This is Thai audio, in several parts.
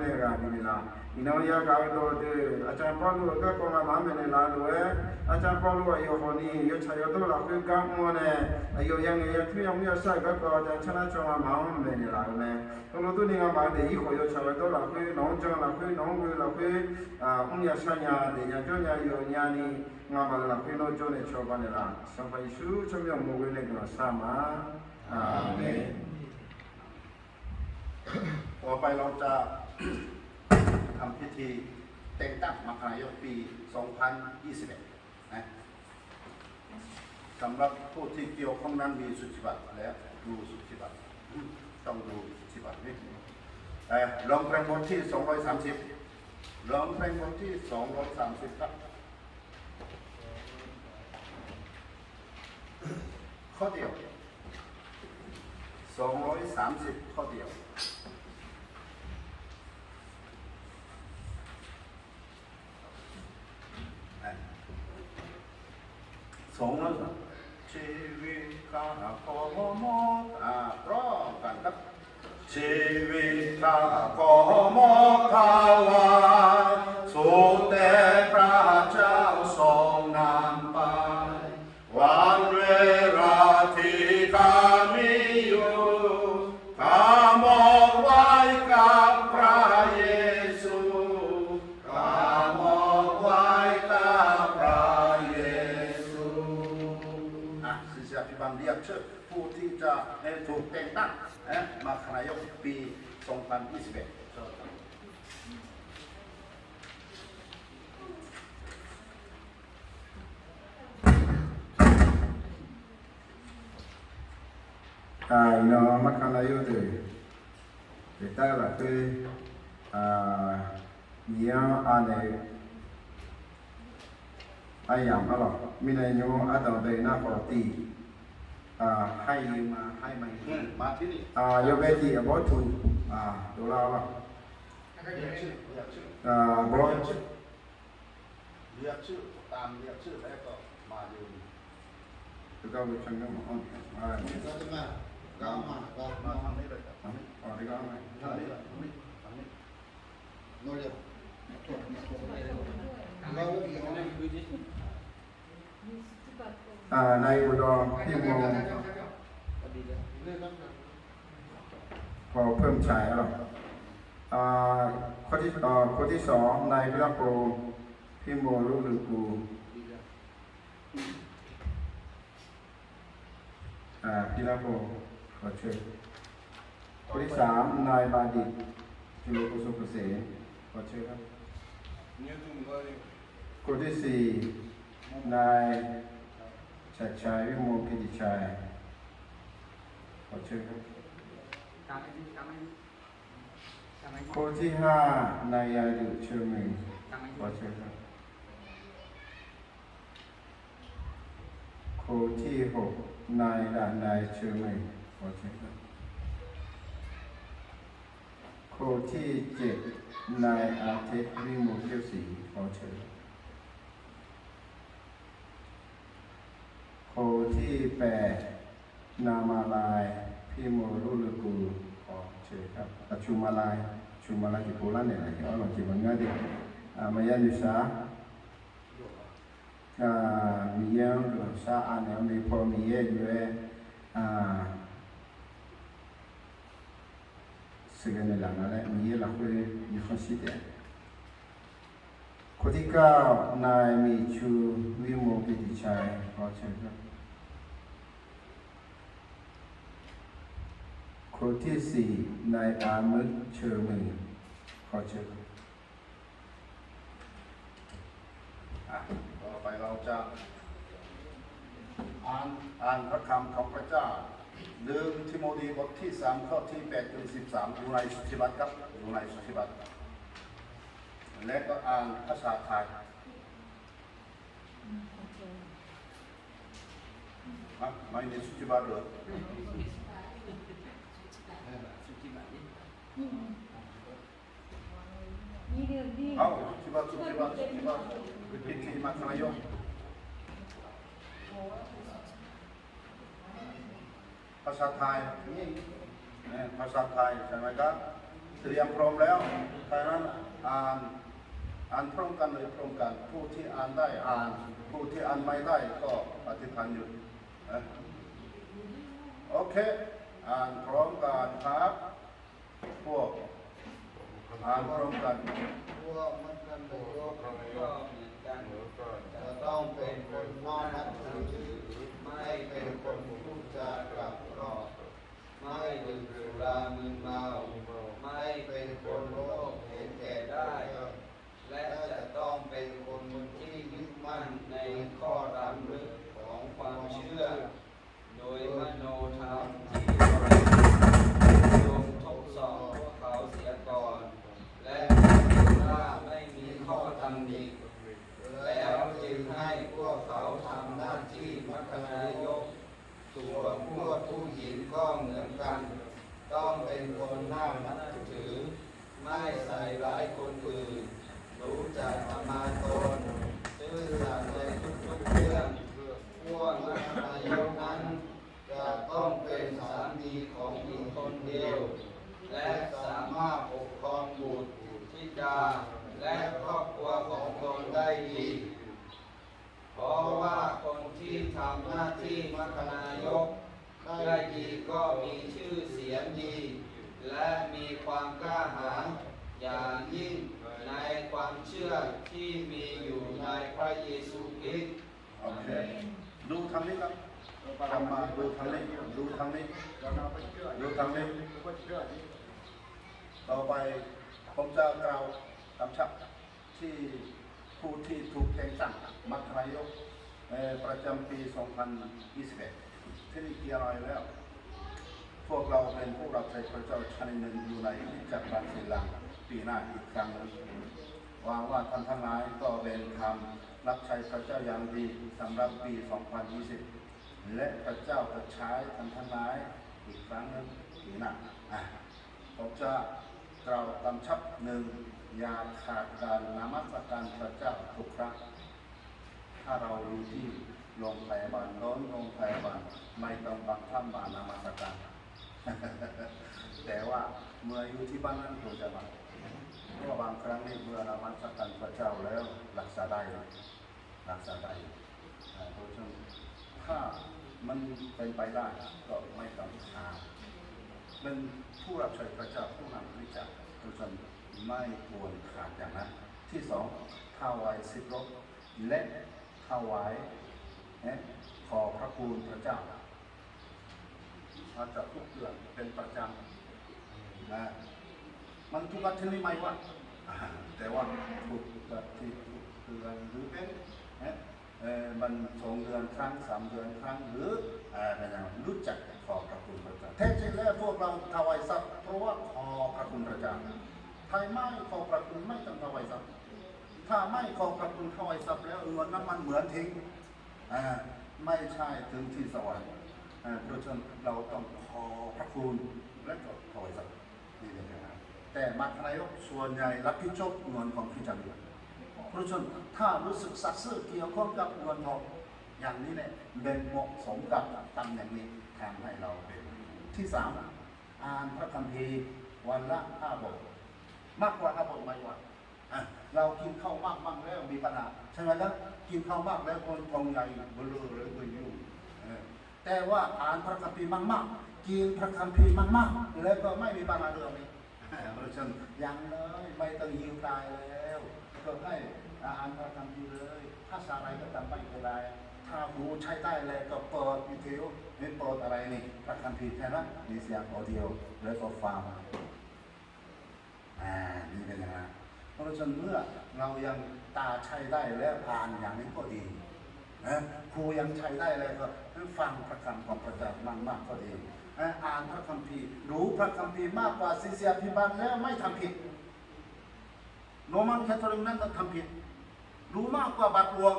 နေကဒီလာဒီနောယကာတော်တဲ့အချာပေါ်လို့ကကောမမမနေလာလို့အချာပေါ်လို့ယောဟနီယောချာယောတော်လာခွင့်ကမောနဲ့အယောယံရဲ့သူယောင်ရဆိုင်ကကောတဲ့ချနာချောင်းမောင်းမနေလာလို့ဘုလိုသူနေကပါတဲ့ဤခေါ်ယောချာယောတော်လာခွင့်နောင်းချောင်းလာခွင့်နောင်းခွင့်လာခွင့်အာဥညာဆညာတဲ့ညာကြောညာယောညာနီငါမလာခွင့်တော့ကြောနဲ့ချောပါနေလားဆောဖိုင်ရှုချမြောက်မဝေးနဲ့ကဆာမအာမင်我拜老家。 ทำพิธีแต่งตั้งมรรคายกปี 2021 นะสำหรับผู้ที่เกี่ยวข้องนั้นมีสุทธิบัตรและดูสุทธิบัตรต้องดูสุทธิบัตรนิดนึงเอ่ลองแปลงบทที่ 230ลองแปลงบทที่ 230ครับข้อเดียว 230 ข้อเดียว สองแล้วชีวิตข้าขอมอบอ่าพร้อมกันครับชีวิตข้าขอมอบถวา nó mắc khăn lấy thì người ta là cái à nhớ anh này ai làm đó là mình này nhớ ở đầu đây nó có tỷ à hay mà hay mà อืมมาที่นี่ à do cái gì ở bó thù à đồ lao là เรียกชื่อเรียกชื่อ à เรี bó ยกชื่อเรียกชื่อตามเรียกชื่อแล้วก็มาอยู่ tụi con bị chân cái mà không à ก็จะมาก็มาก็ มา มา ทางนี้เลยครับ không ở đây có này ทางนี้เลยทา งนี้ทางนี้โน่นเร็วตรวจมาตรวจเราเดี๋ยวนะ à này của đó thì mồ เรื่องนั้นพอเพิ่มฉายหรออ่าข้อที่อ่าข้อที่สองนายพิรักโกพี่โมรู้หรือกูอ่าพิรักโก ขอเชิญข้อที่สามนายบาดิตจุลกุสุเกษมขอเชิญครับข้อที่สี่นายชัดชัยวิโมกิติชัยขอเชิญครับข้อที่ห้านายยาดุเชื่อมึงขอเชิญครับข้อที่หกนายดานายเชื่อมึง ขอเชิญครับข้อที่เจ็ดนายอาทิตย์วิมุตติศรีขอเชิญข้อที่แปดนามาลายพี่โมรุลกูขอเชิญครับอาชุมาลายชุมาลายที่โคราชเนี่ยนะเอาหลังจากวันงานเด็กอ่ามายานุสาอ่ามีเยี่ยมหลังซาอันเนี่ยมีพอมีเยี่ยอยู่เออ่าสิ่งนี้หลังอะไรมีเยี่ยหลักเลยมีคนสิเดียคนที่เก้า นายมีชูวิโมกิติชัยขอเชิญครับคนที่สี่นายอามึกเชอร์มึงขอเชิญอะต่อไปเราจะอ่านอ่านพระคำของพระเจ้า หนึ่งทิโมธีบทที่สามข้อที่แปดถึงสิบสามอยู่ในสุทธิบัตรครับอยู่ในสุทธิบัตรและก็อ่านภาษาไทยอะไม่ในสุทธิบัตรเหรอนี่เดือนที่เอาสุทธิบัตรสุทธิบัตรสุทธิบัตรพิธีมัคคณายกภาษาไทยนี่ภาษาไทยใช่ไหมครับเตรียมพร้อมแล้วใครอ่านอ่านพร้อมกันเลยพร้อมกัน ผู้ที่อ่านได้อ่าน ผู้ที่อ่านไม่ได้ก็อธิษฐานอยู่โอเค อ่านพร้อมกันครับพวกอ่านพร้อมกันพวกมันกันนายกก็เหมือนกันจะต้องเป็นคนนอกนับถือไม่เป็นคนพูดจากับ ไม่ดื่มสุรามึนเมา ไม่เป็นคนโลภเห็นแก่ได้ และจะต้องเป็นคนที่ยึดมั่นในข้อรำลึกของความเชื่อ โดยมโนธรรมที่บริสุทธิ์จงทดสอบพวกเขาเสียก่อน และเห็นว่าไม่มีข้อตำหนิแล้วจึงให้พวกเขาทำหน้าที่มัคคณายก ส่วนพวกผู้หญิงก็เหมือนกัน ต้องเป็นคนน่านับถือ ไม่ใส่ร้ายคนอื่น รู้จักประมาณตนซื่อสัตย์ในทุกๆเรื่องพวกนักนายกนั้นจะต้องเป็นสามีของหญิงคนเดียว และสามารถปกครองบุตรธิดาและครอบครัวของตนได้ดี เพราะว่าคน ทำหน้าที่มัคคณายก ได้ดีก็มีชื่อเสียงดี และมีความกล้าหาญอย่างยิ่งในความเชื่อที่มีอยู่ในพระเยซูคริสต์โอเคดูทางนี้ครับทำมาดูทางนี้ดูทางนี้ดูทางนี้ต่อไปผมจะกล่าวคำชับที่ผู้ที่ถูกแต่งตั้งมัคคณายก ประจำปี 2021ที่นี่เกี่ยวอะไรแล้ว พวกเราเป็นผู้รับใช้พระเจ้าชั้นหนึ่งอยู่ในที่จักรวรรดิลังปีหน้าอีกครั้งหนึงหวังว่าท่านทั้งหลายก็เป็นคำรับใช้พระเจ้าอย่างดีสำหรับปี 2020 และพระเจ้าจะใช้ท่านทั้งหลายอีกครั้งหนึ่งปีหน้าอะผมจะกล่ากำชับหนึ่งอย่าขาดการนมัสการพระเจ้าทุกครั้ง ถ้าเราอยู่ที่โรงพยาบาลโน้นโรงพยาบาลไม่ต้องบังคับมานามัสการแต่ว่าเมื่ออยู่ที่บ้านนั้นควรจะมาเพราะบางครั้งนี่เมื่อนามัสการพระเจ้าแล้วรักษาได้นะรักษาได้เพราะฉะนั้นถ้ามันเป็นไปได้ก็ไม่ต้องหาเป็นผู้รับใช้พระเจ้าผู้นำคริสตจักเพราะฉะนั้นไม่ควรขาดอย่างนั้นที่สองถวายสิบรถและ ถวายเอ๊ะขอพระคุณพระเจ้าอาจจะทุกเดือนเป็นประจำนะมันทุกอาทิตย์นี่ไม่ว่าแต่ว่าทุกอาทิตย์ทุกเดือนหรือเป็นเอ่อมันสองเดือนครั้งสามเดือนครั้งหรืออะไรอย่างรู้จักขอพระคุณพระเจ้าแท้จริงแล้วพวกเราถวายทรัพย์เพราะว่าขอพระคุณพระเจ้าไทยไม่ขอพระคุณไม่ต้องถวายทรัพย์ ถ้าไม่ขอพระคุณถวายทรัพย์แล้วเงินนั้นมันเหมือนทิ้งอ่าไม่ใช่ถึงที่สวรรค์อ่าเพราะฉะนั้นเราต้องขอพระคุณและก็ถอยสักนี่เป็นอย่างนั้นแต่มัคคณายกส่วนใหญ่รับผิดชอบเงินของคริจักรอยู่เพราะฉะนั้นถ้ารู้สึกสัตย์ซื่อเกี่ยวข้องกับเงินทองอย่างนี้เนี่ยเป็นเหมาะสมกับตำแหน่งนี้ทำให้เราเป็นที่สามอ่านพระคัมภีร์วันละห้าบทมากกว่าห้าบทไม่ว่า อะเรากินข้าวมากบ้างแล้วมีปัญหาใช่ไหมครับกินข้าวมากแล้วคนทองใหญ่เบลอเลยตัวยุ่งแต่ว่าอ่านพระคัมภีร์มากๆกินพระคัมภีร์มากๆแล้วก็ไม่มีปัญหาเรื่องนี้เพราะฉะนั้นยังเลยไม่ต้องยิวตายแล้วก็ให้อ่านพระคัมภีร์เลยภาษาอะไรก็ตามไม่เป็นไรถ้าหูใช้ได้เลยก็เปิดวิทยุนี่เปิดอะไรนี่พระคัมภีร์แค่นั้นมีเสียงออดิโอแล้วก็ฟังอ่านี่เป็นย่างนั้น เพราะฉะนั้นเมื่อเรายังตาใช้ได้แล้วอ่านอย่างนี้ก็ดีนะครูยังใช้ได้เลยก็ฟังพระคำของพระเจ้ามากมากก็ดีนะอ่านพระคัมภีร์รู้พระคัมภีร์มากกว่าศิษยาภิบาลแล้วไม่ทำผิดโรมันแคทอลิกนั้นก็ทำผิด รู้มากกว่าบาทหลวง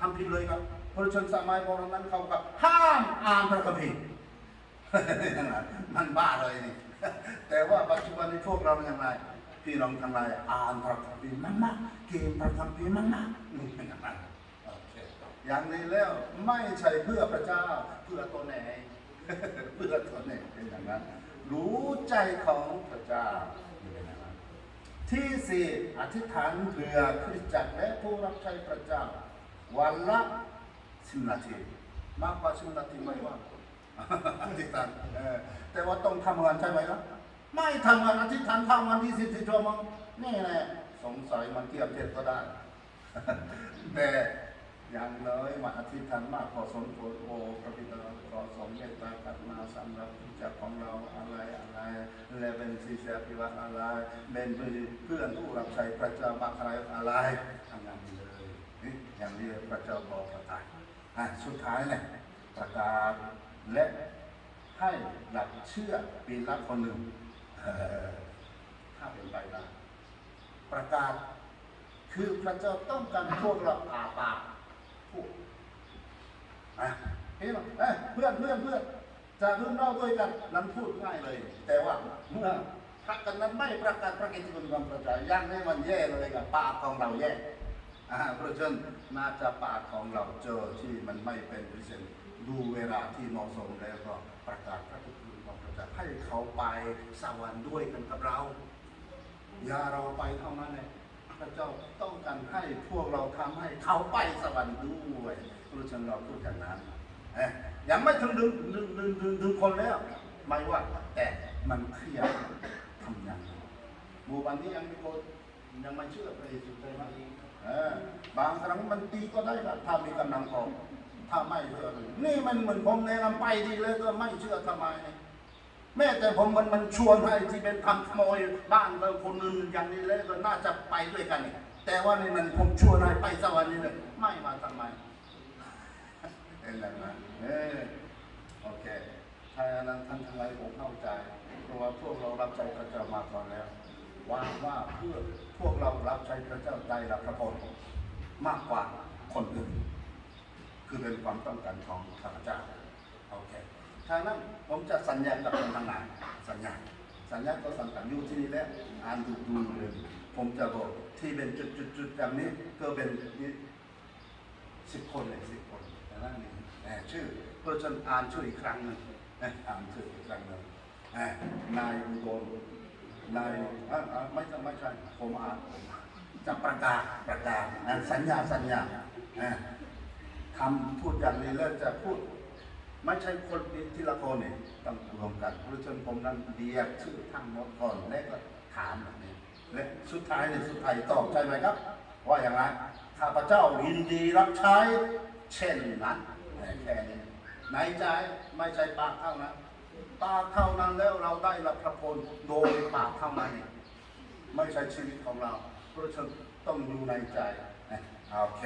ทำผิดเลยครับเพราะฉะนั้นสมัยโบราณนั้นเขาก็ห้ามอ่านพระคัมภีร์มันบ้าเลยนี่แต่ว่าปัจจุบันในพวกเราอย่างไร พี่น้องทั้งหลายอ่านพระคัมภีร์มากๆเก่งพระคัมภีร์มากๆนี่เป็นอย่างนั้นโอเคอย่างนี้แล้วไม่ใช่เพื่อพระเจ้าเพื่อตัวไหนเพื่อตัวไหนเป็นอย่างนั้น รู้ใจของพระเจ้าเป็นอย่างนั้นที่สี่อธิษฐานเผื่อคริสตจักรและผู้รับใช้พระเจ้า วันละสิบนาทีมากกว่าสิบนาทีไม่ว่าอธิษฐานเออแต่ว่าต้องทำงานใช่ไหมล่ะ ไม่ทำงานอธิษฐานทำงานที่สิบสี่ชั่วโมงนี่แหละสงสัยมันเทียบเทียบก็ได้ แต่อย่างน้อยมาอธิษฐานมากพอสมควรโอ้พระบิดาขอสมเมตตากรุณาสำหรับจากของเราอะไรอะไรและเป็นศิษยพิวัตอะไรเป็นเพื่อนผู้รับใช้พระเจ้าบางใครอะไรทำงานเลยนี่อย่างนี้พระเจ้าบอกประกาศสุดท้ายเนี่ยประกาศและให้หลักเชื่อปีละคนหนึ่ง ถ้าเป็นไปได้ประกาศ คือพระเจ้าต้องการพวกเราอาปากพูดอะเห็นไหมเอ้ยเพื่อนเพื่อนเพื่อนจะรุ่นนอกด้วยกันนั้นพูดง่ายเลย แต่ว่าเมื่อพระกันนั้นไม่ประกาศพระกิตติคุณความประจายยังให้มันแย่เลยกับปากของเราแย่อ่าเพราะฉะนั้นน่าจะปากของเราเจอที่มันไม่เป็นพิเศษดูเวลาที่เหมาะสมแล้วก็ประกาศพระกิตติคุณ ความประให้เขาไปสวรรค์ด้วยกันกับเรา อย่าเราไปเท่านั้นเลยพระเจ้าต้องการให้พวกเราทำให้เขาไปสวรรค์ด้วยเพราะฉะนั้นเราพูดอย่างนั้นเอ๊ะยังไม่ถึงดึงดึงดึงดึงดึงคนแล้ว ไม่ว่าแต่มันเครียดทำย่างไรหมู่บ้านนี้ยังมีคนยังไม่เชื่อพระเยซูใช่ไหมเออบางครั้งมันตีก็ได้ละถ้ามีกำลังพอถ้าไม่เชื่อนี่มันเหมือนผมแนะนำไปดีเลยก็ไม่เชื่อทำไมเนี่ย แม้แต่ผมมันมันชวนให้ที่เป็นทำขโมยบ้านเราคนอื่นอย่างนี้แล้วก็น่าจะไปด้วยกันนี่แต่ว่านี่มันผมชวนให้ไปสวรรค์นี่เลยไม่มาทำไมเห็นไหมนะเออโอเคถ้าอย่างนั้นท่านทั้งหลายผมเข้าใจเพราะว่าพวกเรารับใช้พระเจ้ามาก่อนแล้วว่าว่าเพื่อพวกเรารับใช้พระเจ้าได้รับพระพรมากกว่าคนอื่น คือเป็นความต้องการของข้าพเจ้าโอเค ทางนั้นผมจะสัญญากับคนทางไหนสัญญาสัญญาก็สังกัดอยู่ที่นี่แล้วอ่านดูดูเลยผมจะบอกที่เป็นจุดๆๆอย่างนี้ก็เป็นสิบคนเลยสิบคนแต่นั่นนี่ชื่อเพื่อฉันอ่านชื่ออีกครั้งหนึ่งอ่านชื่ออีกครั้งหนึ่งนายอุดมนายไม่ใช่ไม่ใช่ผมอ่านผมอ่านจะประกาศประกาศสัญญาสัญญาทำพูดอย่างนี้แล้วจะพูด ไม่ใช่คนทีละคนเนี่ยต้องรวมกันเพราะฉะนั้นผมนั้นเรียกชื่อทั้งหมดก่อนแล้วก็ถามแบบนี้และสุดท้ายเนี่ยสุดท้ายตอบใช่ไหมครับ ว่าอย่างไรข้าพเจ้ายินดีรับใช้เช่นนั้นแค่นี้ในใจไม่ใช่ปากเท่านั้นปากเท่านั้นแล้วเราได้รับพระพรโดยปากเท่านั้นไม่ใช่ชีวิตของเรา เพราะฉะนั้นต้องอยู่ในใจโอเค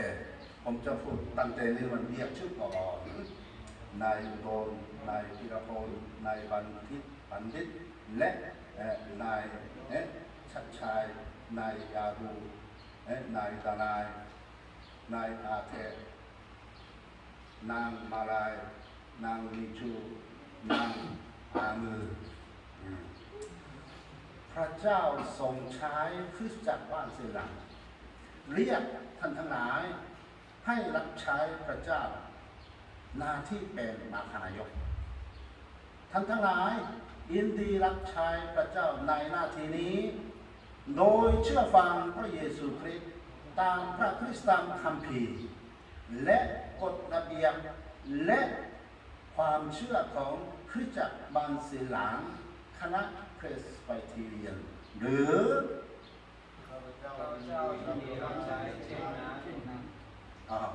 ผมจะพูดตั้งแต่นี้มันเรียกชื่อก่อน นายอุดมนายพิรพลนายบันทิตบันทิตและนายเชัดชัยนายยาดูนายตานาย นายอาเทนางมาลาย นางลิชู นางอามือ พระเจ้าทรงใช้คริสจักรบ้านเซลังเรียกท่านทั้งหลายให้รับใช้พระเจ้า หน้าที่เป็นนาคานายก ท่านทั้งหลายยินดีรับใช้พระเจ้าในหน้าที่นี้ โดยเชื่อฟังพระเยซูคริสต์ตามพระคริสตคัมภีร์ และกฎระเบียบและความเชื่อของคริสตจักรบานศิลางคณะเพรสไบเทีเรียน หรือข้าพเจ้ายินดีรับใช้เช่นนั้น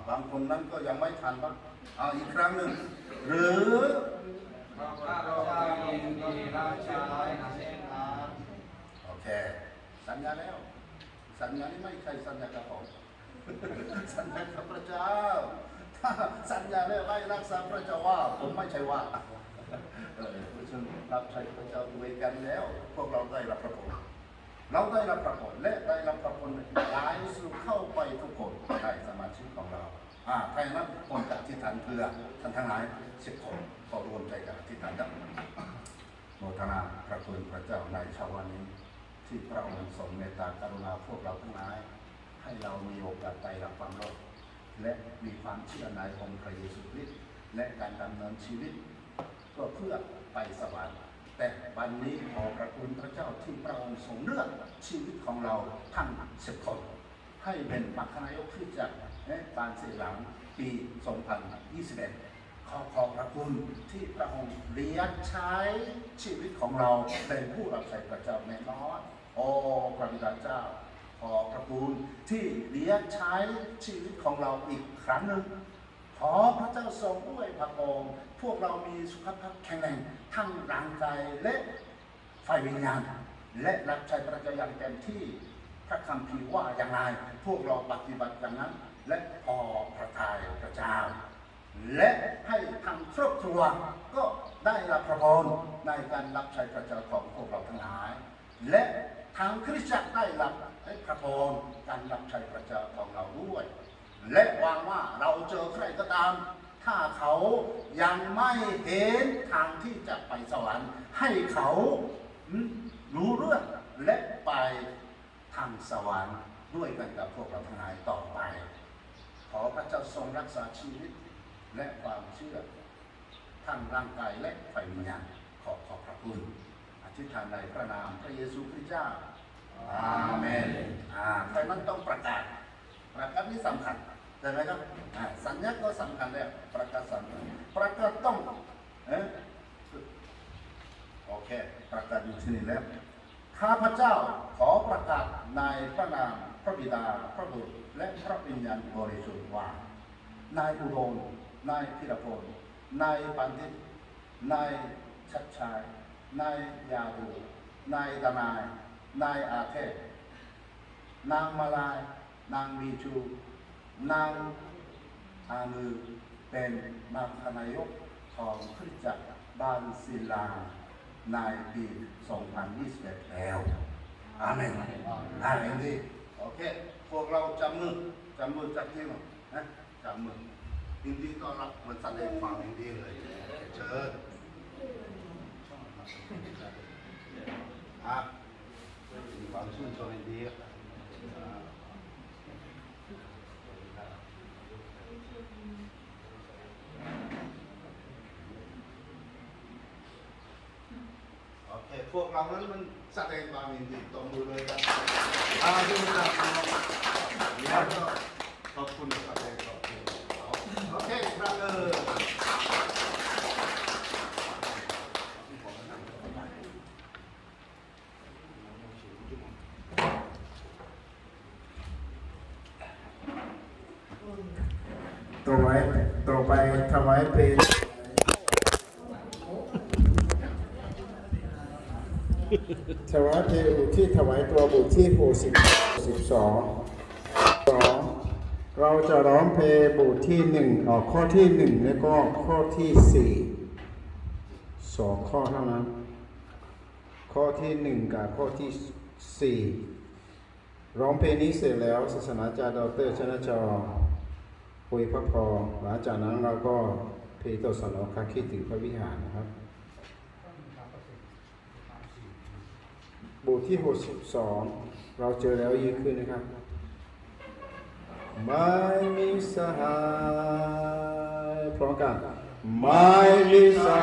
บางคนนั้นก็ยังไม่ทันบ้างเอาอีกครั้งหนึ่ง หรือโอเค สัญญาแล้ว สัญญานี้ไม่ใช่สัญญากับผมสัญญากับพระเจ้า ถ้าสัญญาแล้วไม่รักษาพระเจ้าว่า ผมไม่ใช่ว่าเออเพราะฉะนั้นรับใช้พระเจ้าด้วยกันแล้ว พวกเราได้รับพระพรเราได้รับพระพรและได้รับพระพรหลายสู่เข้าไปทุก คนได้สมาชิกของเราอ่าถ้าอย่างนั้นผมจะอธิษฐานเพื่อท่านทั้งหลายสิบคนก็รวมใจกันอธิษฐานกันโมทนาพระคุณพระเจ้าในชาวันนี้ ที่พระองค์ทรงเมตตากรุณาพวกเราทั้งหลาย ให้เรามีโอกาสไปรับความรอดและมีความเชื่อในองค์พระเยซูคริสต์และการดำเนินชีวิตก็เพื่อไปสวรรค์แต่วันนี้ขอพระคุณพระเจ้าที่พระองค์ทรงเลือกชีวิตของเราทั้งสิบคน ให้เป็นปัคณายกที่จะและการเสียหลังปี 2021 ขอขอบพระคุณที่พระองค์เลี้ยงใช้ชีวิตของเราเป็นผู้รับใช้พระเจ้าแน่นอนโอ้พระบิดาเจ้า ขอพระคุณที่เลี้ยงใช้ชีวิตของเราอีกครั้งหนึ่งขอพระเจ้าทรงอวยพระองค์พวกเรามีสุขภาพแข็งแรงทั้งร่างกายและฝ่ายวิญญาณและรับใช้พระเจ้าอย่างเต็มที่ ระคำพีว่าอย่างไรพวกเราปฏิบัติอย่างนั้น และพอพระทัยพระเจ้า และให้ทางครอบครัวก็ได้รับพระพรในการรับใช้พระเจ้าของพวกเราทั้งหลาย และทางคริสตจักรได้รับพระพรการรับใช้พระเจ้าของเราด้วย และวังว่าเราเจอใครก็ตาม ถ้าเขายังไม่เห็นทางที่จะไปสวรรค์ให้เขารู้เรื่องและไป ทางสวรรค์ด้วยกันกับพวกเราทั้งหลายต่อไป ขอพระเจ้าทรงรักษาชีวิตและความเชื่อทั้งร่างกายและฝ่ายวิญญาณขอขอบพระคุณอธิษฐานในพระนามพระเยซูคริสต์เจ้าอาเมนอ่าใครมันต้องประกาศ ประกาศนี้สำคัญใช่ไหมครับสัญญาก็สำคัญแล้วประกาศสำคัญประกาศต้องเอ๊ะโอเค ประกาศอยู่ที่นี่แล้ว ข้าพเจ้าขอประกาศในพระนามพระบิดาพระบุตรและพระวิญญาณบริสุทธิ์ว่านายอุดมนายพิรพลนายปันติตนายชัดชายนายยาดูนายดนายนายอาเทศนางมาลาย นางมีจูนางอามือเป็นนางคณายกของคริสตจักรบานศิลา ในปี 2021 แล้วอาเมนอาเมนดีโอเค พวกเราจับมือจับมือจับที่มั้งนะจับมือยินดีต้อนรับมันแสดงความยินดีเลยเชิญอะมีความชื่นชมยินดีอ่าโอเค พวกเรานั้นมันแสดงความยินดีตบมือเลยครับอาดูจากแล้วก็ขอบคุณครับขอบคุณโอเคครับเออ ต่อไปต่อไปถวายเป็น ถวายเพลงอุที่ถวายตัวบุตรที่หกสิบสิบสองสองเราจะร้องเพลงบุตรที่หนึ่งออกข้อที่หนึ่งแล้วก็ข้อที่สี่สองข้อเท่านั้น ข้อที่หนึ่งกับข้อที่สี่ร้องเพลงนี้เสร็จแล้วศาสนาจารย์ดรชนะจรคุยพระพรหลังจากนั้นเราก็เพโตสนองคาคิดถึงพระวิหารนะครับ บทที่ 62 เราเจอแล้วยืนขึ้นนะครับ ไม่มีสหายพร้อมกันไม่มีสห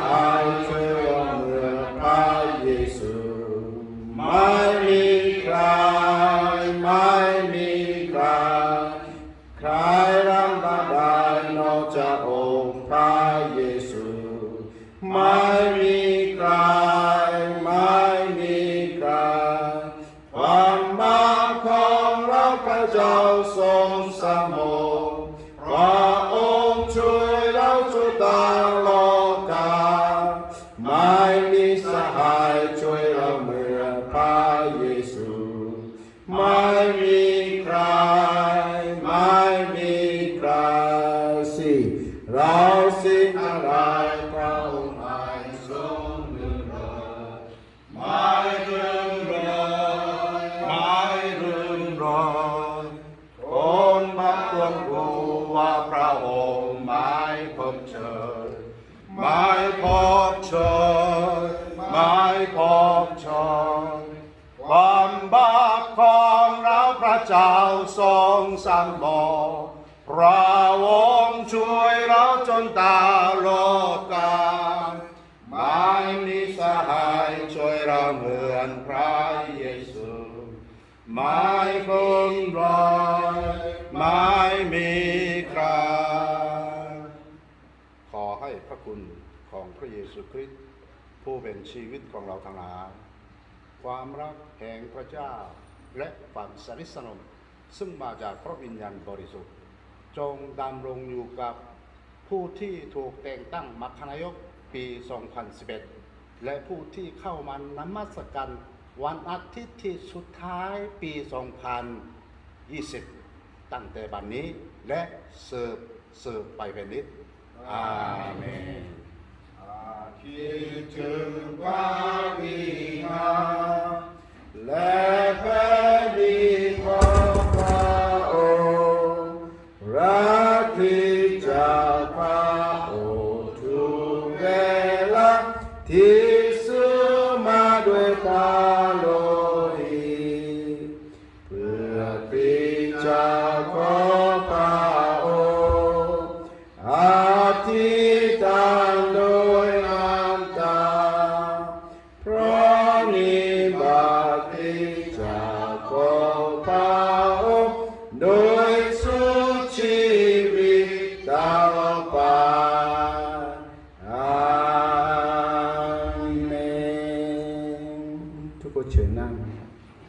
สิเราสิ่งอะไรพระองค์ไม่ทรงเลือไม่ลืมรอยไม่ลืมรอยคนบางคนรู้ว่าพระองค์ไม่พบเจอไม่พบเจอไม่พบเจอความบาปของเราพระเจ้าทรงสังบอก พระองค์ช่วยเราจนตาโลกกาไม่นิสหายช่วยเราเหมือนพระเยซูไม่พ้นรอยไม่มีใครขอให้พระคุณของพระเยซูคริสต์ผู้เป็นชีวิตของเราทั้งหลายความรักแห่งพระเจ้า และความสนิทสนมซึ่งมาจากพระวิญญาณบริสุทธิ์ จงดำรงอยู่กับผู้ที่ถูกแต่งตั้งมัคคณายกปี 2011 และผู้ที่เข้ามานมัสการวันอาทิตย์ที่สุดท้ายปี 2020 ตั้งแต่บัดนนี้และเสิร์ฟเสิร์ฟไปเป็นนิดอาเมนคิดถึงพระวิหาร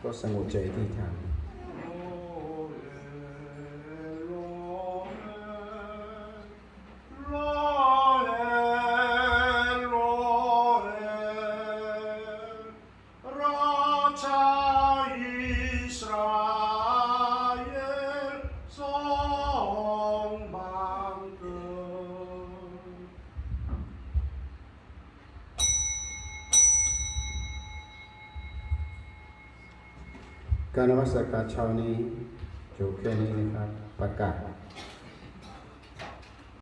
ก็สงบใจ ที่ทางการนมัสการเช้านี้จบแค่นี้นะครับประกาศ